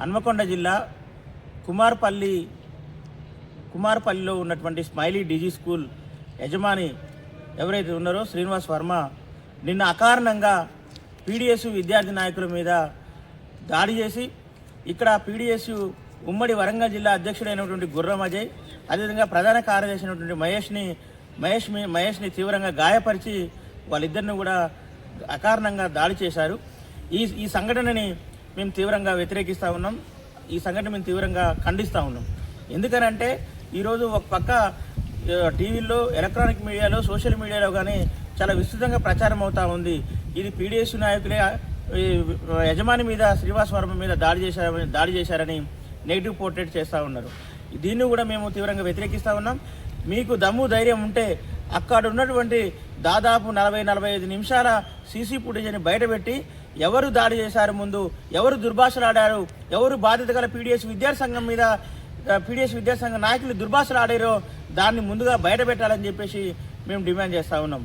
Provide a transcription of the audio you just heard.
హన్మకొండ జిల్లా కుమార్పల్లి కుమార్పల్లిలో ఉన్నటువంటి smiley Digi school యజమాని ఎవరైతే ఉన్నారో శ్రీనివాస్ వర్మ నిన్న అకారణంగా పీడిఎస్ విద్యార్థి నాయకుల మీద దాడి చేసి ఇక్కడ పీడిఎస్ ఉమ్మడి వరంగల్ జిల్లా అధ్యక్షుడైనటువంటి గుర్రం అజయ్ అదేవిధంగా ప్రధాన కార్యదర్శి అయినటువంటి మహేష్ని మహేష్ మహేష్ని తీవ్రంగా గాయపరిచి వాళ్ళిద్దరిని కూడా అకారణంగా దాడి చేశారు. ఈ ఈ సంఘటనని మేము తీవ్రంగా వ్యతిరేకిస్తూ ఉన్నాం. ఈ సంఘటన మేము తీవ్రంగా ఖండిస్తూ ఉన్నాం. ఎందుకనంటే ఈరోజు ఒక పక్క టీవీల్లో ఎలక్ట్రానిక్ మీడియాలో సోషల్ మీడియాలో కానీ చాలా విస్తృతంగా ప్రచారం అవుతూ ఉంది. ఇది పీడిఎస్ నాయకులే యజమాని మీద శ్రీనివాస్ వర్మ మీద దాడి చేశారని దాడి చేశారని నెగిటివ్ పోర్ట్రేట్ చేస్తూ ఉన్నారు. దీన్ని కూడా మేము తీవ్రంగా వ్యతిరేకిస్తూ ఉన్నాం. మీకు దమ్ము ధైర్యం ఉంటే అక్కడ ఉన్నటువంటి దాదాపు నలభై నలభై ఐదు నిమిషాల సీసీ ఫుటేజ్ని బయటపెట్టి ఎవరు దాడి చేశారు ముందు ఎవరు దుర్భాషలాడారు ఎవరు బాధ్యత గల పీడిఎస్ విద్యార్థి సంఘం మీద పీడిఎస్ విద్యార్థి సంఘం నాయకులు దుర్భాషలాడారో దాన్ని ముందుగా బయటపెట్టాలని చెప్పేసి మేము డిమాండ్ చేస్తా ఉన్నాం.